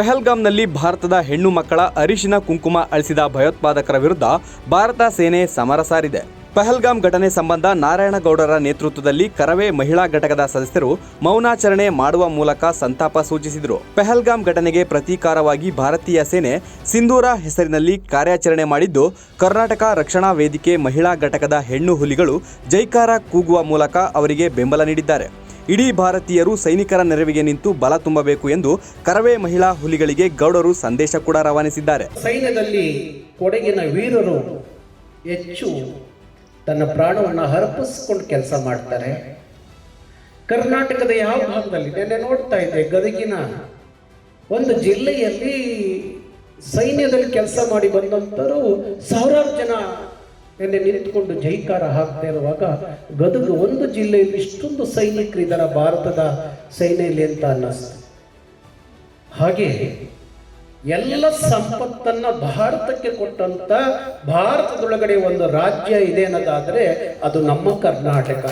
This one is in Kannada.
ಪೆಹಲ್ಗಾಮ್ನಲ್ಲಿ ಭಾರತದ ಹೆಣ್ಣು ಮಕ್ಕಳ ಅರಿಶಿನ ಕುಂಕುಮ ಅಳಿಸಿದ ಭಯೋತ್ಪಾದಕರ ವಿರುದ್ಧ ಭಾರತ ಸೇನೆ ಸಮರ ಸಾರಿದೆ. ಪಹಲ್ಗಾಮ್ ಘಟನೆ ಸಂಬಂಧ ನಾರಾಯಣಗೌಡರ ನೇತೃತ್ವದಲ್ಲಿ ಕರವೇ ಮಹಿಳಾ ಘಟಕದ ಸದಸ್ಯರು ಮೌನಾಚರಣೆ ಮಾಡುವ ಮೂಲಕ ಸಂತಾಪ ಸೂಚಿಸಿದರು. ಪಹಲ್ಗಾಮ್ ಘಟನೆಗೆ ಪ್ರತೀಕಾರವಾಗಿ ಭಾರತೀಯ ಸೇನೆ ಸಿಂಧೂರ ಹೆಸರಿನಲ್ಲಿ ಕಾರ್ಯಾಚರಣೆ ಮಾಡಿದ್ದು, ಕರ್ನಾಟಕ ರಕ್ಷಣಾ ವೇದಿಕೆ ಮಹಿಳಾ ಘಟಕದ ಹೆಣ್ಣು ಹುಲಿಗಳು ಜೈಕಾರ ಕೂಗುವ ಮೂಲಕ ಅವರಿಗೆ ಬೆಂಬಲ ನೀಡಿದ್ದಾರೆ. ಇಡೀ ಭಾರತೀಯರು ಸೈನಿಕರ ನೆರವಿಗೆ ನಿಂತು ಬಲ ತುಂಬಬೇಕು ಎಂದು ಕರವೇ ಮಹಿಳಾ ಹುಲಿಗಳಿಗೆ ಗೌಡರು ಸಂದೇಶ ಕೂಡ ರವಾನಿಸಿದ್ದಾರೆ. ಸೈನ್ಯದಲ್ಲಿ ಕೊಡಗಿನ ವೀರರು ಹೆಚ್ಚು ತನ್ನ ಪ್ರಾಣವನ್ನು ಹರಪಿಸಿಕೊಂಡು ಕೆಲಸ ಮಾಡ್ತಾರೆ. ಕರ್ನಾಟಕದ ಯಾವ ಭಾಗದಲ್ಲಿ ನೆನ್ನೆ ನೋಡ್ತಾ ಇದ್ದೆ, ಗದಗಿನ ಒಂದು ಜಿಲ್ಲೆಯಲ್ಲಿ ಸೈನ್ಯದಲ್ಲಿ ಕೆಲಸ ಮಾಡಿ ಬಂದಂತರು ಸಾವಿರಾರು ಜನ ನೆನ್ನೆ ನಿಂತ್ಕೊಂಡು ಜೈಕಾರ ಹಾಕ್ತಾ ಇರುವಾಗ ಗದಗ ಒಂದು ಜಿಲ್ಲೆಯಲ್ಲಿ ಇಷ್ಟೊಂದು ಸೈನಿಕರಿದ್ದಾರೆ ಭಾರತದ ಸೈನ್ಯದಲ್ಲಿ ಅಂತ ಅನ್ನಿಸ್ತು. ಹಾಗೆ ಎಲ್ಲ ಸಂಪತ್ತನ್ನ ಭಾರತಕ್ಕೆ ಕೊಟ್ಟಂತ ಭಾರತದೊಳಗಡೆ ಒಂದು ರಾಜ್ಯ ಇದೆ ಅನ್ನೋದಾದ್ರೆ ಅದು ನಮ್ಮ ಕರ್ನಾಟಕ.